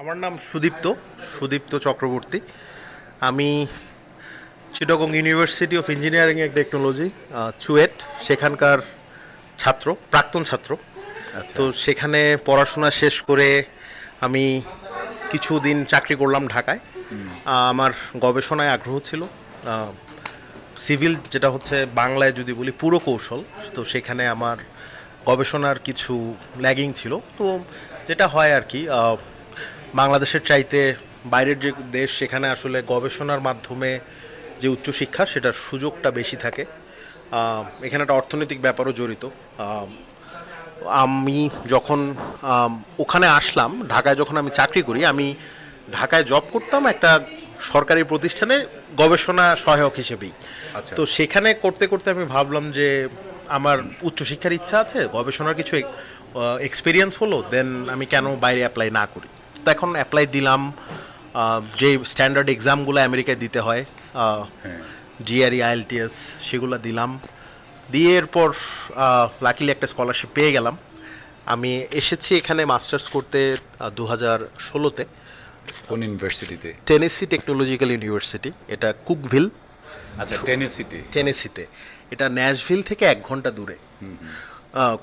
আমার নাম সুদীপ্ত সুদীপ্ত চক্রবর্তী। আমি Chittagong university of engineering and technology CUET সেখানকার ছাত্র প্রাক্তন ছাত্র। আচ্ছা। তো সেখানে পড়াশোনা শেষ করে আমি কিছুদিন চাকরি করলাম ঢাকায়। আমার গবেষণায় আগ্রহ ছিল। সিভিল যেটা হচ্ছে বাংলায় যদি বলি পুরো কৌশল তো সেখানে আমার গবেষণার কিছু ল্যাগিং ছিল। তো যেটা হয় আর কি বাংলাদেশের চাইতে বাইরের যে দেশ সেখানে আসলে গবেষণার মাধ্যমে যে উচ্চশিক্ষা সেটার সুযোগটা বেশি থাকে। এখানে একটা অর্থনৈতিক ব্যাপারও জড়িত। আমি যখন ওখানে আসলাম ঢাকায় যখন আমি চাকরি করি আমি ঢাকায় জব করতাম একটা সরকারি প্রতিষ্ঠানে গবেষণা সহায়ক হিসেবেই। আচ্ছা। তো সেখানে করতে করতে আমি ভাবলাম যে আমার উচ্চশিক্ষার ইচ্ছা আছে গবেষণার কিছু এক্সপিরিয়েন্স হলো দেন আমি কেন বাইরে অ্যাপ্লাই না করি। তো এখন অ্যাপ্লাই দিলাম যে স্ট্যান্ডার্ড এক্সামগুলো আমেরিকায় দিতে হয় হ্যাঁ। জিআরই আইএলটিএস সেগুলো দিলাম। দিয়ে এরপর লাকিলি একটা স্কলারশিপ পেয়ে গেলাম। আমি এসেছি এখানে মাস্টার্স করতে দু হাজার ষোলোতে। কোন ইউনিভার্সিটিতে টেনেসি টেকনোলজিক্যাল ইউনিভার্সিটি এটা কুকভিল আচ্ছা টেনেসিতে টেনেসিতে এটা ন্যাশভিল থেকে এক ঘণ্টা দূরে।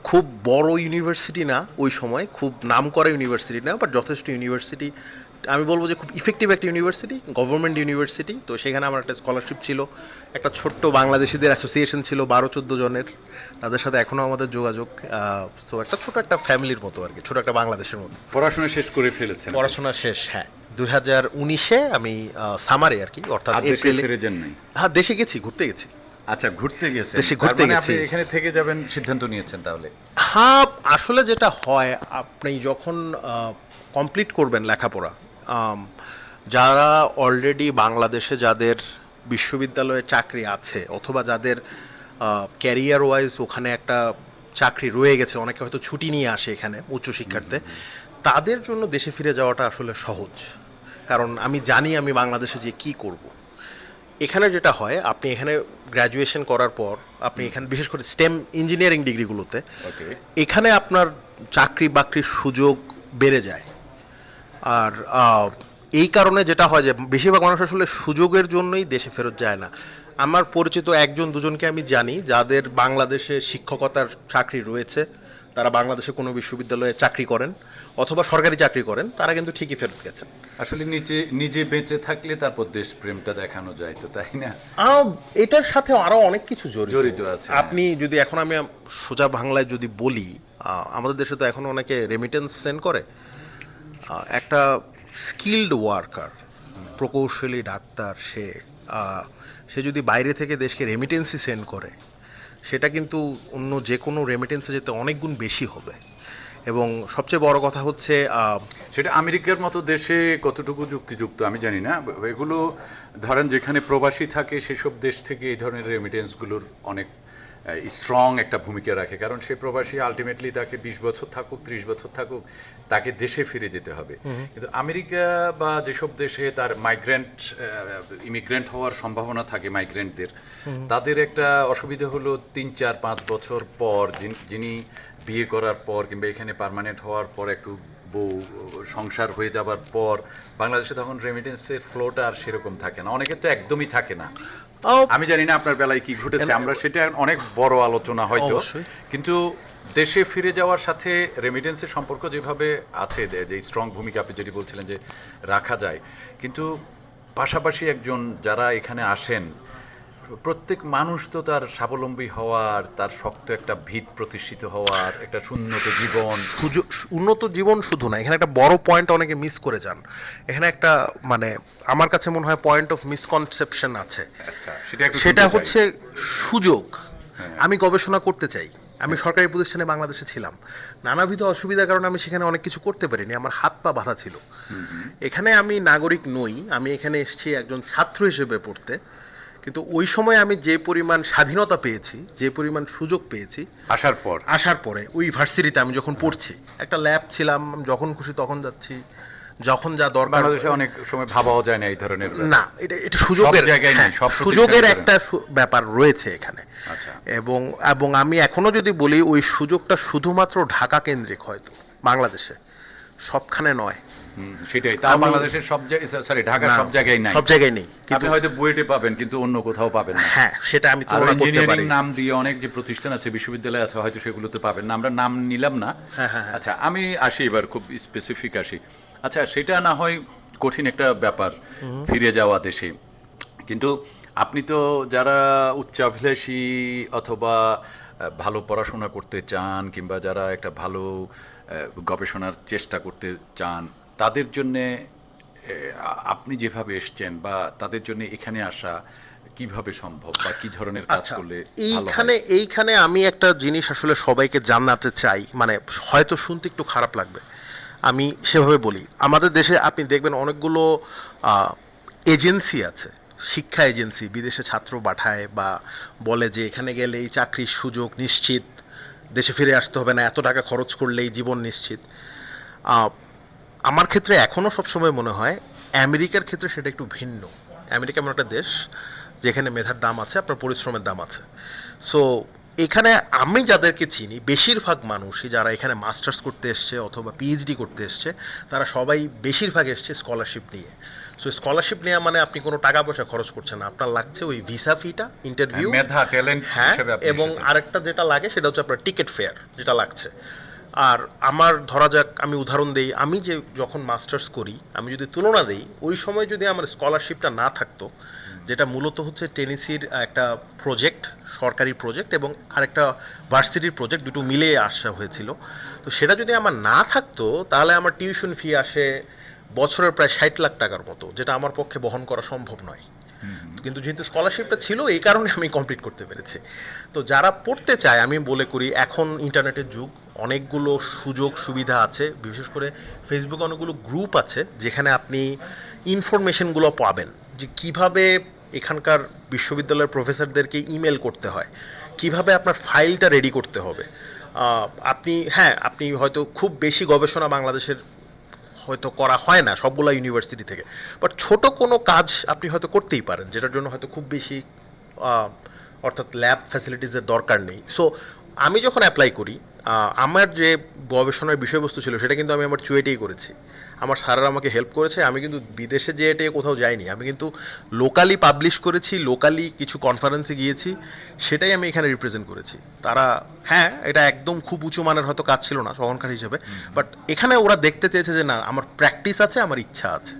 খুব বড় ইউনিভার্সিটি না ওই সময় খুব নাম করা ইউনিভার্সিটি না বাট যথেষ্ট ইউনিভার্সিটি আমি বলব যে খুব ইফেক্টিভ একটা ইউনিভার্সিটি গভর্নমেন্ট ইউনিভার্সিটি তো সেখানে আমার একটা স্কলারশিপ ছিল একটা ছোট্ট বাংলাদেশিদের অ্যাসোসিয়েশন ছিল বারো চোদ্দ জনের। তাদের সাথে এখনও আমাদের যোগাযোগ তো একটা ছোট একটা ফ্যামিলির মতো আর কি ছোট একটা বাংলাদেশের মতো। পড়াশোনা শেষ করে ফেলেছেন পড়াশোনা শেষ হ্যাঁ। দুই হাজার উনিশে আমি সামারে আর কি অর্থাৎ এপ্রিলে হ্যাঁ দেশে গেছি ঘুরতে গেছি। আচ্ছা ঘুরতে গেছেন। দেশে ঘুরতে মানে গেছি। আপনি এখানে থেকে যাবেন সিদ্ধান্ত নিয়েছেন তাহলে? হ্যাঁ আসলে যেটা হয় আপনি যখন কমপ্লিট করবেন লেখাপড়া যারা অলরেডি বাংলাদেশে যাদের বিশ্ববিদ্যালয়ে চাকরি আছে অথবা যাদের ক্যারিয়ার ওয়াইজ ওখানে একটা চাকরি রয়ে গেছে অনেকে হয়তো ছুটি নিয়ে আসে এখানে উচ্চশিক্ষার্থে তাদের জন্য দেশে ফিরে যাওয়াটা আসলে সহজ। কারণ আমি জানি আমি বাংলাদেশে যে কি করব। এখানে যেটা হয় আপনি এখানে গ্র্যাজুয়েশন করার পর আপনি এখানে বিশেষ করে স্টেম ইঞ্জিনিয়ারিং ডিগ্রিগুলোতে এখানে আপনার চাকরি বাকরির সুযোগ বেড়ে যায়। আর এই কারণে যেটা হয় যে বেশিরভাগ মানুষ আসলে সুযোগের জন্যই দেশে ফেরত যায় না। আমার পরিচিত একজন দুজনকে আমি জানি যাদের বাংলাদেশে শিক্ষকতার চাকরি রয়েছে। তারা বাংলাদেশে কোনো বিশ্ববিদ্যালয়ে চাকরি করেন অথবা সরকারি চাকরি করেন তারা কিন্তু ঠিকই ফেরত গেছেন। আসলে নিজে নিজে বেঁচে থাকলে তারপর দেশ প্রেমটা দেখানো যায় তো তাই না? এটার সাথে আরও অনেক কিছু জড়িত। জড়িত আছে, হ্যাঁ। আপনি যদি এখন আমি সোজা বাংলায় যদি বলি আমাদের দেশে তো এখন অনেকে রেমিটেন্স সেন্ড করে। একটা স্কিল্ড ওয়ার্কার প্রকৌশলী ডাক্তার সে সে যদি বাইরে থেকে দেশকে রেমিটেন্সি সেন্ড করে সেটা কিন্তু অন্য যে কোনো রেমিটেন্সে যেতে অনেক গুণ বেশি হবে। এবং সবচেয়ে বড় কথা হচ্ছে সেটা আমেরিকার মতো দেশে কতটুকু যুক্তিযুক্ত আমি জানি না। এগুলো, ধরেন যেখানে প্রবাসী থাকে সেসব দেশ থেকে এই ধরনের রেমিটেন্সগুলোর অনেক স্ট্রং একটা ভূমিকা রাখে। কারণ সেই প্রবাসী আলটিমেটলি তাকে বিশ বছর থাকুক ত্রিশ বছর থাকুক তাকে দেশে ফিরে যেতে হবে। কিন্তু আমেরিকা বা যেসব দেশে তার মাইগ্রেন্ট ইমিগ্রেন্ট হওয়ার সম্ভাবনা থাকে মাইগ্রেন্টদের তাদের একটা অসুবিধা হলো তিন চার পাঁচ বছর পর যিনি- যিনি বিয়ে করার পর কিংবা এখানে পার্মানেন্ট হওয়ার পর একটু বউ সংসার হয়ে যাবার পর বাংলাদেশে তখন রেমিটেন্সের ফ্লোটা আর সেরকম থাকে না। অনেকের তো একদমই থাকে না। আমি জানি না আপনার বেলায় কি ঘটেছে আমরা সেটা অনেক বড় আলোচনা হয়তো। কিন্তু দেশে ফিরে যাওয়ার সাথে রেমিটেন্সের সম্পর্ক যেভাবে আছে যে- যে স্ট্রং ভূমিকা আপনি যেটি বলছিলেন যে রাখা যায়। কিন্তু পাশাপাশি একজন যারা এখানে আসেন প্রত্যেক মানুষ তো তার স্বাবলম্বী হওয়ার তার শক্ত একটা ভিত প্রতিষ্ঠিত হওয়ার একটা সুন্নত জীবন। সুযোগ উন্নত জীবন শুধু না এখানে একটা বড় পয়েন্ট অনেকে মিস করে যান। এখানে একটা মানে আমার কাছে মনে হয় পয়েন্ট অফ মিসকনসেপশন আছে। আচ্ছা সেটা সেটা হচ্ছে সুযোগ। আমি গবেষণা করতে চাই। আমি সরকারি প্রতিষ্ঠানে বাংলাদেশে ছিলাম। নানাবিধ অসুবিধার কারণে আমি সেখানে অনেক কিছু করতে পারিনি। আমার হাত পা বাধা ছিল। এখানে আমি নাগরিক নই। আমি এখানে এসেছি একজন ছাত্র হিসেবে পড়তে। কিন্তু ওই সময় আমি যে পরিমাণ স্বাধীনতা পেয়েছি যে পরিমাণ সুযোগ পেয়েছি আসার পর? আসার পরে ওই ভার্সিটিতে আমি যখন পড়ছি একটা ল্যাব ছিলাম যখন খুশি তখন যাচ্ছি যখন যা দরকার বাংলাদেশে অনেক সময় ভাবাও যায় না এই ধরনের না এটা এটা সুযোগের জায়গায় নেই, সব সুযোগের একটা ব্যাপার রয়েছে এখানে। আচ্ছা। এবং এবং আমি এখনও যদি বলি ওই সুযোগটা শুধুমাত্র ঢাকা কেন্দ্রিক হয়তো বাংলাদেশে সবখানে নয়। সেটাই। তা বাংলাদেশের সব জায়গায় সরি ঢাকার সব জায়গায় নাই। সব জায়গায় নেই। আপনি হয়তো বুয়েটে পাবেন কিন্তু অন্য কোথাও পাবেন না। হ্যাঁ সেটা আমি ইঞ্জিনিয়ারিং নাম দিয়ে অনেক যে প্রতিষ্ঠান আছে বিশ্ববিদ্যালয় আছে হয়তো সেগুলোতে পাবেন না। আমরা নাম নিলাম না। হ্যাঁ, হ্যাঁ, হ্যাঁ। আচ্ছা আমি আসি এবার খুব স্পেসিফিক আসি। আচ্ছা সেটা না হয় কঠিন একটা ব্যাপার ফিরে যাওয়া দেশে। কিন্তু আপনি তো যারা উচ্চাভিলাষী অথবা ভালো পড়াশোনা করতে চান কিংবা যারা একটা ভালো গবেষণার চেষ্টা করতে চান তাদের জন্যে আপনি যেভাবে এসছেন বা তাদের জন্য এখানে আসা কীভাবে সম্ভব বা কি ধরনের কাজ আচ্ছা করলে এইখানে এইখানে আমি একটা জিনিস আসলে সবাইকে জানাতে চাই। মানে হয়তো শুনতে একটু খারাপ লাগবে। আমি সেভাবে বলি। আমাদের দেশে আপনি দেখবেন অনেকগুলো এজেন্সি আছে। শিক্ষা এজেন্সি বিদেশে ছাত্র পাঠায় বা বলে যে এখানে গেলে এই চাকরির সুযোগ নিশ্চিত দেশে ফিরে আসতে হবে না এত টাকা খরচ করলেই জীবন নিশ্চিত। আমার ক্ষেত্রে এখনও সবসময় মনে হয় আমেরিকার ক্ষেত্রে সেটা একটু ভিন্ন। আমেরিকা এমন একটা দেশ যেখানে মেধার দাম আছে আপনার পরিশ্রমের দাম আছে। সো এখানে আমি যাদেরকে চিনি বেশিরভাগ মানুষই যারা এখানে মাস্টার্স করতে এসছে অথবা পিএইচডি করতে এসছে তারা সবাই বেশিরভাগ এসছে স্কলারশিপ নিয়ে। সো স্কলারশিপ নেওয়া মানে আপনি কোনো টাকা পয়সা খরচ করছেন না। আপনার লাগছে ওই ভিসা ফিটা ইন্টারভিউ মেধা ট্যালেন্ট হ্যাঁ এবং আরেকটা যেটা লাগে সেটা হচ্ছে আপনার টিকিট ফেয়ার যেটা লাগছে। আর আমার ধরা যাক আমি উদাহরণ দেই আমি যে যখন মাস্টার্স করি আমি যদি তুলনা দেই ওই সময় যদি আমার স্কলারশিপটা না থাকতো যেটা মূলত হচ্ছে টেনিসির একটা প্রজেক্ট সরকারি প্রজেক্ট এবং আরেকটা ভার্সিটির প্রজেক্ট দুটো মিলে আসা হয়েছিল। তো সেটা যদি আমার না থাকতো তাহলে আমার টিউশন ফি আসে বছরের প্রায় ষাট লাখ টাকার মতো যেটা আমার পক্ষে বহন করা সম্ভব নয়। কিন্তু যেহেতু স্কলারশিপটা ছিল এই কারণে আমি কমপ্লিট করতে পেরেছি। তো যারা পড়তে চায় আমি বলে করি এখন ইন্টারনেটের যুগ অনেকগুলো সুযোগ সুবিধা আছে, বিশেষ করে ফেসবুকে অনেকগুলো গ্রুপ আছে যেখানে আপনি ইনফরমেশনগুলো পাবেন যে কীভাবে এখানকার বিশ্ববিদ্যালয়ের প্রফেসরদেরকে ইমেল করতে হয়, কীভাবে আপনার ফাইলটা রেডি করতে হবে। আপনি হ্যাঁ আপনি হয়তো খুব বেশি গবেষণা বাংলাদেশের হয়তো করা হয় না সবগুলো ইউনিভার্সিটি থেকে বাট ছোট কোনো কাজ আপনি হয়তো করতেই পারেন, যেটার জন্য হয়তো খুব বেশি অর্থাৎ ল্যাব ফ্যাসিলিটিসের দরকার নেই। সো আমি যখন অ্যাপ্লাই করি আমার যে গবেষণার বিষয়বস্তু ছিল সেটা কিন্তু আমি আমার চুয়েটেই করেছি। আমার স্যারেরা আমাকে হেল্প করেছে আমি কিন্তু বিদেশে যেয়ে টেয়ে কোথাও যাইনি। আমি কিন্তু লোকালি পাবলিশ করেছি লোকালি কিছু কনফারেন্সে গিয়েছি সেটাই আমি এখানে রিপ্রেজেন্ট করেছি। তারা হ্যাঁ এটা একদম খুব উঁচু মানের হয়তো কাজ ছিল না সহনকার হিসেবে বাট এখানে ওরা দেখতে চেয়েছে যে না আমার প্র্যাকটিস আছে আমার ইচ্ছা আছে।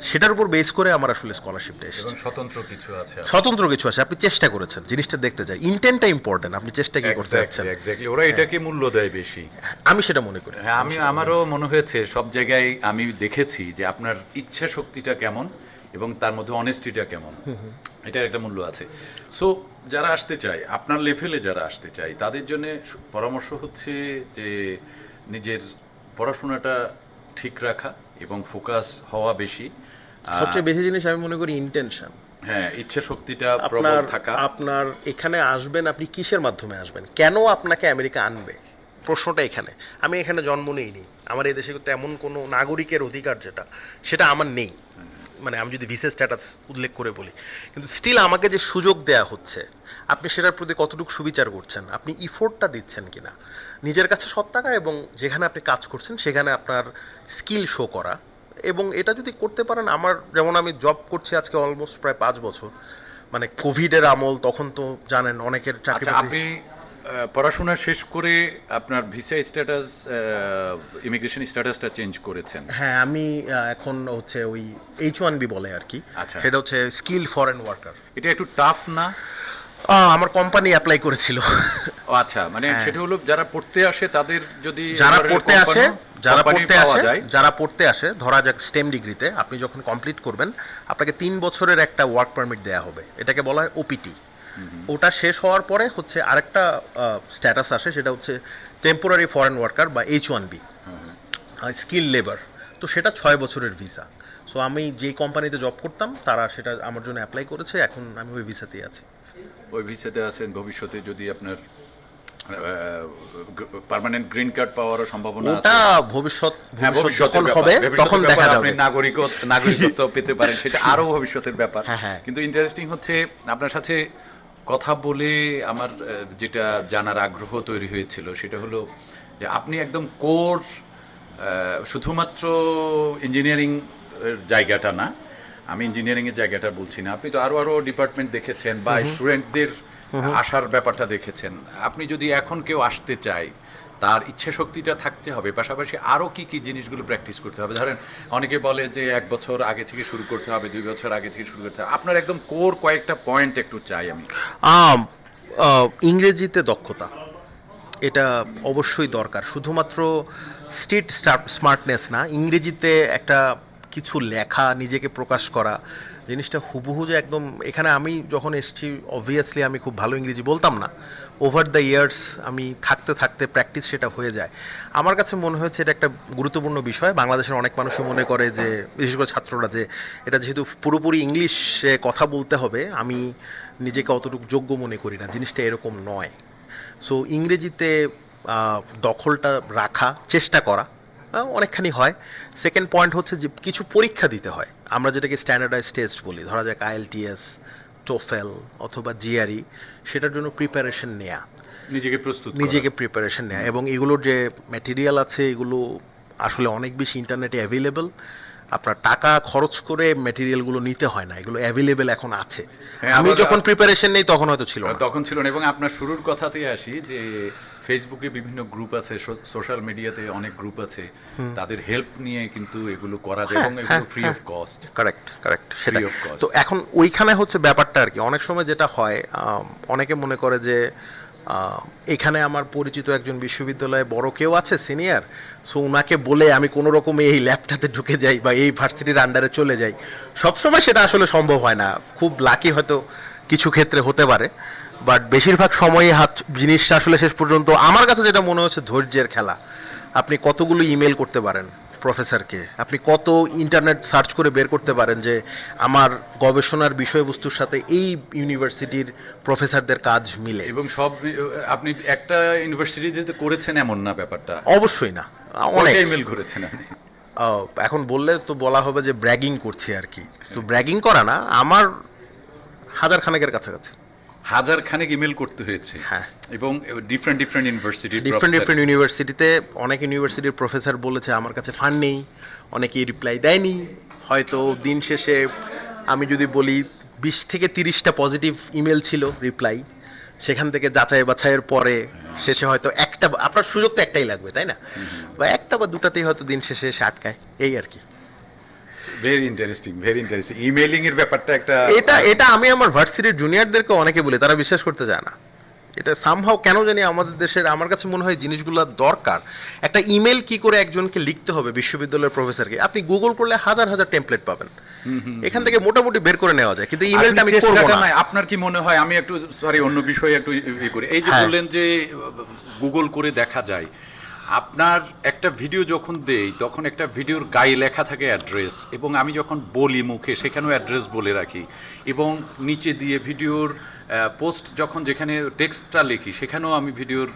সেটার উপর বেস করে আমার আসলে স্কলারশিপটা এসেছে। স্বতন্ত্র কিছু আছে স্বতন্ত্র কিছু আছে আপনি চেষ্টা করেছেন জিনিসটা দেখতে চাই। ইন্টেন্টটা ইম্পর্টেন্ট আপনি চেষ্টা কি করতে যাচ্ছেন। এক্স্যাক্টলি এক্স্যাক্টলি ওরা এটাকে মূল্য দেয় বেশি। আমি সেটা মনে করি। হ্যাঁ আমি আমারও মনে হয়েছে সব জায়গায় আমি দেখেছি যে আপনার ইচ্ছা শক্তিটা কেমন এবং তার মধ্যে অনেস্টিটা কেমন। এটার একটা মূল্য আছে। সো যারা আসতে চায় আপনার লেভেলে যারা আসতে চায় তাদের জন্য পরামর্শ হচ্ছে যে নিজের পড়াশোনাটা ঠিক রাখা এবং ফোকাস হওয়া বেশি। সবচেয়ে বেশি জিনিস আমি মনে করি ইন্টেনশন হ্যাঁ ইচ্ছে শক্তিটা প্রবল আপনার থাকা। আপনার এখানে আসবেন আপনি কিসের মাধ্যমে আসবেন? কেন আপনাকে আমেরিকা আনবে? প্রশ্নটা এখানে। আমি এখানে জন্ম নিইনি। আমার এই দেশে তেমন কোনো নাগরিকের অধিকার যেটা সেটা আমার নেই। মানে আমি যদি ভিসা স্ট্যাটাস উল্লেখ করে বলি কিন্তু স্টিল আমাকে যে সুযোগ দেয়া হচ্ছে আপনি সেটার প্রতি কতটুকু সুবিচার করছেন? আপনি ইফোর্টটা দিচ্ছেন কিনা? নিজের কাছে সৎ এবং যেখানে আপনি কাজ করছেন সেখানে আপনার স্কিল শো করা। এবং এটা যদি করতে পারেন আমার যেমন আমি জব করছি আজকে অলমোস্ট প্রায় পাঁচ বছর মানে কোভিডের আমল তখন তো জানেন অনেকের চাকরি আচ্ছা আপনি পড়াশোনা শেষ করে আপনার ভিসা স্ট্যাটাস ইমিগ্রেশন স্ট্যাটাসটা চেঞ্জ করেছেন। হ্যাঁ আমি এখন হচ্ছে ওই এইচ ওয়ান বি বলে আর কি। আচ্ছা। সেটা হচ্ছে স্কিল ফরেন ওয়ার্কার। এটা একটু টাফ না? আমার কোম্পানি অ্যাপ্লাই করেছিল। আচ্ছা মানে সেটা হলো যারা পড়তে আসে তাদের যদি হ্যাঁ। যারা পড়তে আসে যারা পড়তে আসে যারা পড়তে আসে ধরা যাক স্টেম ডিগ্রিতে আপনি যখন কমপ্লিট করবেন আপনাকে তিন বছরের একটা ওয়ার্ক পারমিট দেওয়া হবে। এটাকে বলা হয় ওপিটি ওটা শেষ হওয়ার পরে হচ্ছে আরেকটা স্ট্যাটাস আসে সেটা হচ্ছে টেম্পোরারি ফরেন ওয়ার্কার বা H one B skill labour তো সেটা ছয় বছরের ভিসা সো আমি যেই কোম্পানিতে জব করতাম তারা সেটা আমার জন্য অ্যাপ্লাই করেছে এখন আমি ওই ভিসাতেই আছি। ওই ভিসাতে আছেন ভবিষ্যতে যদি আপনার পার্মানেন্ট গ্রিন কার্ড পাওয়ারও সম্ভাবনা ওটা ভবিষ্যৎ হ্যাঁ, ভবিষ্যৎ। হবে তখন দেখা আপনি যাবে। নাগরিকত্ব নাগরিকত্ব পেতে পারেন সেটা আরও ভবিষ্যতের ব্যাপার। হ্যাঁ, হ্যাঁ। কিন্তু ইন্টারেস্টিং হচ্ছে আপনার সাথে কথা বলে আমার যেটা জানার আগ্রহ তৈরি হয়েছিল সেটা হলো যে আপনি একদম কোর শুধুমাত্র ইঞ্জিনিয়ারিং জায়গাটা না আমি ইঞ্জিনিয়ারিংয়ের জায়গাটা বলছি না। আপনি তো আরও আরও ডিপার্টমেন্ট দেখেছেন বা স্টুডেন্টদের আসার ব্যাপারটা দেখেছেন। আপনি যদি এখন কেউ আসতে চায় তার ইচ্ছে শক্তিটা থাকতে হবে। পাশাপাশি আরও কি কি জিনিসগুলো প্র্যাকটিস করতে হবে? ধরেন, অনেকে বলে যে এক বছর আগে থেকে শুরু করতে হবে, দুই বছর আগে থেকে শুরু করতে হবে। আপনার একদম কোর কয়েকটা পয়েন্ট একটু চাই আমি। ইংরেজিতে দক্ষতা। এটা অবশ্যই দরকার। শুধুমাত্র স্ট্রিট স্মার্টনেস না, ইংরেজিতে একটা কিছু লেখা, নিজেকে প্রকাশ করা, জিনিসটা হুবহু যে একদম, এখানে আমি যখন এসেছি অবভিয়াসলি আমি খুব ভালো ইংরেজি বলতাম না। ওভার দ্য ইয়ার্স আমি থাকতে থাকতে প্র্যাকটিস সেটা হয়ে যায়। আমার কাছে মনে হয়েছে এটা একটা গুরুত্বপূর্ণ বিষয়। বাংলাদেশের অনেক মানুষই মনে করে যে, বিশেষ করে ছাত্ররা যে, এটা যেহেতু পুরোপুরি ইংলিশে কথা বলতে হবে, আমি নিজেকে অতটুকু যোগ্য মনে করি না। জিনিসটা এরকম নয়। সো ইংরেজিতে দখলটা রাখা, চেষ্টা করা অনেকখানি হয়। সেকেন্ড পয়েন্ট হচ্ছে যে, কিছু পরীক্ষা দিতে হয়। আমরা যেটাকে স্ট্যান্ডার্ডাইজ টেস্ট বলি, ধরা যাক আইএলটিএস টোফেল অথবা জিআরই সেটার জন্য প্রিপারেশন নেয়া। নিজেকে প্রস্তুত নিজেকে প্রিপারেশন নেয়া। এবং এগুলোর যে ম্যাটেরিয়াল আছে এগুলো আসলে অনেক বেশি ইন্টারনেটে অ্যাভেলেবেল আপনার টাকা খরচ করে ম্যাটেরিয়ালগুলো নিতে হয় না। এগুলো অ্যাভেলেবেল এখন আছে। হ্যাঁ, আমি যখন প্রিপারেশন নেই তখন হয়তো ছিল না। তখন ছিল না। এবং আপনার শুরুর কথাতেই আসি যে ফেসবুকে বিভিন্ন গ্রুপ আছে সোশ্যাল মিডিয়াতে অনেক গ্রুপ আছে। তাদের হেল্প নিয়ে কিন্তু এগুলো করা যায় এবং এগুলো free of cost correct correct সেটা of cost. তো এখন ওইখানে হচ্ছে ব্যাপারটা আর কি। অনেক সময় যেটা হয় অনেকে মনে করে যে এখানে আমার পরিচিত একজন বিশ্ববিদ্যালয়ে বড় কেউ আছে সিনিয়র সো ওনাকে বলে আমি কোনো রকমে এই ল্যাবটাতে ঢুকে যাই বা এই ভার্সিটির আন্ডারে চলে যাই। সবসময় সেটা আসলে সম্ভব হয় না। খুব লাকি হয়তো কিছু ক্ষেত্রে হতে পারে। বাট বেশিরভাগ সময়ই হাত জিনিসটা আসলে শেষ পর্যন্ত আমার কাছে যেটা মনে হচ্ছে ধৈর্যের খেলা। আপনি কতগুলো ইমেল করতে পারেন প্রফেসরকে আপনি কত ইন্টারনেট সার্চ করে বের করতে পারেন যে আমার গবেষণার বিষয়বস্তুর সাথে এই ইউনিভার্সিটির প্রফেসরদের কাজ মিলে। এবং সব আপনি একটা ইউনিভার্সিটিতে করেছেন এমন না ব্যাপারটা? অবশ্যই না। অনেক অনেক। ইমেল করেছেন আপনি? এখন বললে তো বলা হবে যে ব্র্যাগিং করছি আর কি। তো ব্র্যাগিং করা না আমার হাজার খানেকের কাছাকাছি। হাজার খানেক ইমেল করতে হয়েছে। হ্যাঁ। এবং different different university different different ইউনিভার্সিটিতে অনেক ইউনিভার্সিটির প্রফেসর বলেছে আমার কাছে ফান্ড নেই। অনেকেই রিপ্লাই দেয়নি। হয়তো দিন শেষে আমি যদি বলি বিশ থেকে তিরিশটা পজিটিভ ইমেল ছিল রিপ্লাই সেখান থেকে যাচাই বাছাইয়ের পরে শেষে হয়তো একটা বা- আপনার সুযোগ তো একটাই লাগবে তাই না? বা একটা বা দুটাতেই হয়তো দিন শেষে এসে আটকায়। এই আর কি। Very interesting very interesting emailing এর ব্যাপারটা একটা এটা এটা আমি আমার ভার্সিটির জুনিয়রদেরকে অনেকে বলি তারা বিশ্বাস করতে চায় না। এটা সামহাও কেন জানি আমাদের দেশের আমার কাছে মনে হয় জিনিসগুলো দরকার। একটা ইমেল কি করে একজনকে লিখতে হবে বিশ্ববিদ্যালয়ের প্রফেসরকে আপনি গুগল করলে হাজার হাজার টেমপ্লেট পাবেন। এখান থেকে মোটামুটি বের করে নেওয়া যায় কিন্তু ইমেলটা আমি করব না। আপনার কি মনে হয়? আমি একটু সরি অন্য বিষয়ে একটু করি। এই যে হ্যাঁ। বললেন যে গুগল করে দেখা যায়। আপনার একটা ভিডিও যখন দেই, তখন একটা ভিডিওর গায়ে লেখা থাকে অ্যাড্রেস এবং আমি যখন বলি মুখে, সেখানেও অ্যাড্রেস বলে রাখি। এবং নিচে দিয়ে ভিডিওর পোস্ট যখন যেখানে টেক্সটটা লিখি, সেখানেও আমি ভিডিওর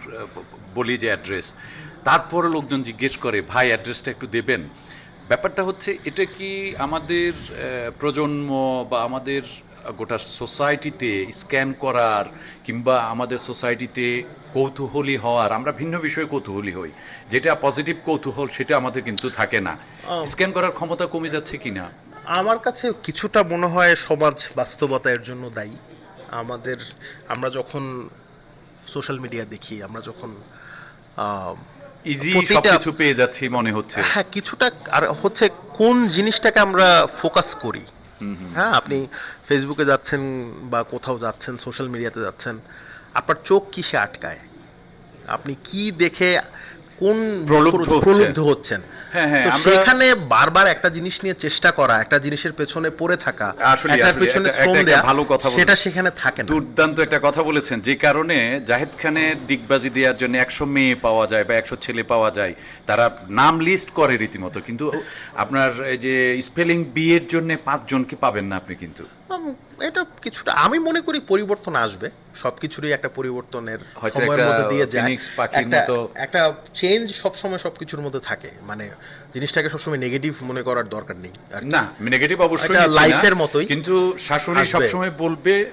বলি যে অ্যাড্রেস তারপরে লোকজন জিজ্ঞেস করে, ভাই অ্যাড্রেসটা একটু দেবেন? ব্যাপারটা হচ্ছে, এটা কি আমাদের প্রজন্ম বা আমাদের গোটা সোসাইটিতে স্ক্যান করার, কিংবা আমাদের সোসাইটিতে কৌতূহলী হওয়ার আমরা ভিন্ন বিষয়ে কৌতূহলী হই। যেটা পজিটিভ কৌতূহল সেটা আমাদের কিন্তু থাকে না। স্ক্যান করার ক্ষমতা কমে যাচ্ছে কিনা? আমার কাছে কিছুটা মনে হয় সমাজ বাস্তবতা এর জন্য দায়ী। আমাদের আমরা যখন সোশ্যাল মিডিয়া দেখি আমরা যখন ইজি সবকিছু পেয়ে যাচ্ছি মনে হচ্ছে। হ্যাঁ কিছুটা আর হচ্ছে কোন জিনিসটাকে আমরা ফোকাস করি। হ্যাঁ আপনি ফেসবুকে যাচ্ছেন বা কোথাও যাচ্ছেন সোশ্যাল মিডিয়াতে যাচ্ছেন আপনার চোখ কিসে আটকায়? আপনি কি দেখে কোন প্রলুব্ধ হচ্ছেন। হ্যাঁ, হ্যাঁ, সেখানে বারবার একটা জিনিস নিয়ে চেষ্টা করা একটা জিনিসের পেছনে পড়ে থাকা একটার পেছনে শ্রম দেয়া ভালো কথা সেটা সেখানে থাকে না। দুর্দান্ত একটা কথা বলেছেন যে কারণে জাহেদ খানের ডিগবাজি দেওয়ার জন্য একশো মেয়ে পাওয়া যায় বা একশো ছেলে পাওয়া যায় তারা নাম লিস্ট করে রীতিমতো কিন্তু আপনার এই যে স্পেলিং বি এর জন্য পাঁচজনকে পাবেন না আপনি কিন্তু। এটা কিছুটা আমি মনে করি পরিবর্তন আসবে। সবকিছুরই একটা পরিবর্তনের সময়ের মধ্যে দিয়ে যায়। একটা একটা চেঞ্জ সবসময় সবকিছুর মধ্যে থাকে। মানে জিনিসটাকে সবসময় নেগেটিভ মনে করার দরকার নেই। না নেগেটিভ অবশ্যই লাইফের মতোই কিন্তু শাশুড়ি সবসময় বলবে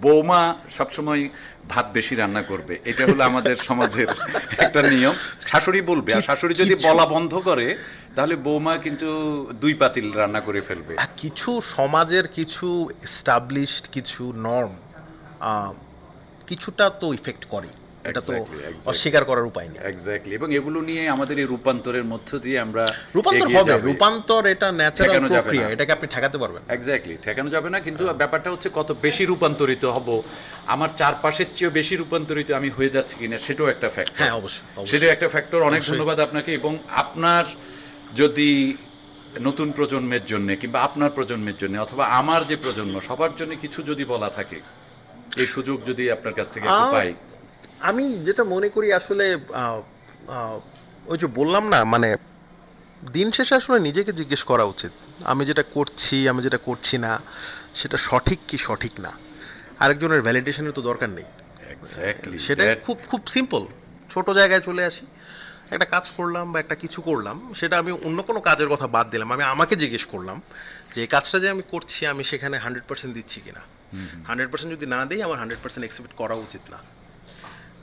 বৌমা সবসময় ভাত বেশি রান্না করবে। এটা হলো আমাদের সমাজের একটা নিয়ম। শাশুড়ি বলবে আর শাশুড়ি যদি বলা বন্ধ করে তাহলে বৌমা কিন্তু দুই পাতিল রান্না করে ফেলবে। কিছু সমাজের কিছু এস্টাবলিশড কিছু নর্ম কিছুটা তো ইফেক্ট করে এটা তো. অস্বীকার করার উপায় নেই। এক্স্যাক্টলি এবং এগুলো নিয়ে আমাদের এই রূপান্তরের মধ্য দিয়ে আমরা রূপান্তর হবে রূপান্তর এটা ন্যাচারাল প্রক্রিয়া এটাকে আপনি ঠেকাতে পারবেন। এক্স্যাক্টলি ঠেকানো যাবে না কিন্তু ব্যাপারটা হচ্ছে কত বেশি রূপান্তরিত হব আমার চারপাশের চেয়েও বেশি রূপান্তরিত আমি হয়ে যাচ্ছি কিনা সেটাও একটা ফ্যাক্টর হ্যাঁ অবশ্যই অবশ্যই। সেটাও একটা ফ্যাক্টর অনেক ধন্যবাদ আপনাকে এবং আপনার যদি নতুন প্রজন্মের জন্য কিংবা আপনার প্রজন্মের জন্য অথবা আমার যে প্রজন্ম সবার জন্য কিছু যদি বলা থাকে এই সুযোগ যদি আপনার কাছ থেকে পাই। আমি যেটা মনে করি আসলে ওই যে বললাম না মানে দিন শেষে আসলে নিজেকে জিজ্ঞেস করা উচিত। আমি যেটা করছি আমি যেটা করছি না সেটা সঠিক কি সঠিক না? আরেকজনের ভ্যালিডেশনের তো দরকার নেই। সেটা খুব খুব সিম্পল ছোট জায়গায় চলে আসি। একটা কাজ করলাম বা একটা কিছু করলাম সেটা আমি অন্য কোনো কাজের কথা বাদ দিলাম। আমি আমাকে জিজ্ঞেস করলাম যে এই কাজটা যে আমি করছি আমি সেখানে হান্ড্রেড পার্সেন্ট দিচ্ছি কিনা? হান্ড্রেড পার্সেন্ট যদি না দিই আমার হান্ড্রেড পার্সেন্ট এক্সপেক্ট করা উচিত না।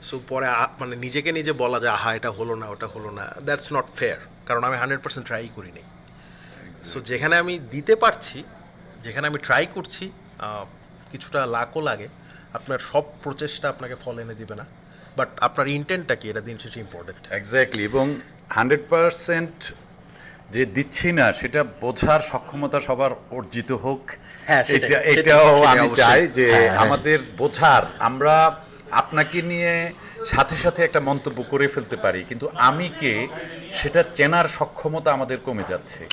সো পরে মানে নিজেকে নিজে বলা যায় আহা এটা হলো না ওটা হলো না। দ্যাটস নট ফেয়ার কারণ আমি হান্ড্রেড পার্সেন্ট ট্রাই করিনি। সো যেখানে আমি দিতে পারছি যেখানে আমি ট্রাই করছি কিছুটা লাকও লাগে আপনার সব প্রচেষ্টা আপনাকে ফল এনে দিবে না। বাট আপনার ইন্টেন্টটা কি? এটা দিন শেষে ইম্পর্টেন্ট এক্স্যাক্টলি এবং হান্ড্রেড পার্সেন্ট যে দিচ্ছি না সেটা বোঝার সক্ষমতা সবার অর্জিত হোক। হ্যাঁ, এটা এটাও আমি চাই যে হ্যাঁ, হ্যাঁ। আমাদের বোঝার আমরা আপনাকে নিয়ে সাথে সাথে একটা মন্তব্য করে ফেলতে পারি কিন্তু আমি কে সেটা চেনার সক্ষমতা আমাদের কমে যাচ্ছে।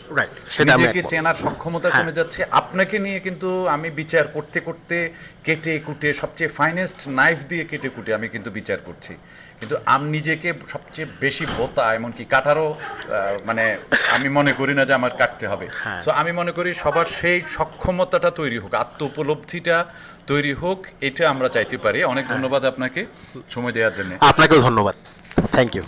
নিজেকে চেনার সক্ষমতা হ্যাঁ। কমে যাচ্ছে। আপনাকে নিয়ে কিন্তু আমি বিচার করতে করতে কেটে কুটে সবচেয়ে ফাইনেস্ট নাইফ দিয়ে কেটে কুটে আমি কিন্তু বিচার করছি। কিন্তু আমি নিজেকে সবচেয়ে বেশি বোতা এমনকি কাটারও মানে আমি মনে করি না যে আমার কাটতে হবে। তো সো আমি মনে করি সবার সেই সক্ষমতাটা তৈরি হোক আত্ম উপলব্ধিটা তৈরি হোক এটা আমরা চাইতে পারি। অনেক ধন্যবাদ আপনাকে সময় দেওয়ার জন্য। আপনাকেও ধন্যবাদ। Thank you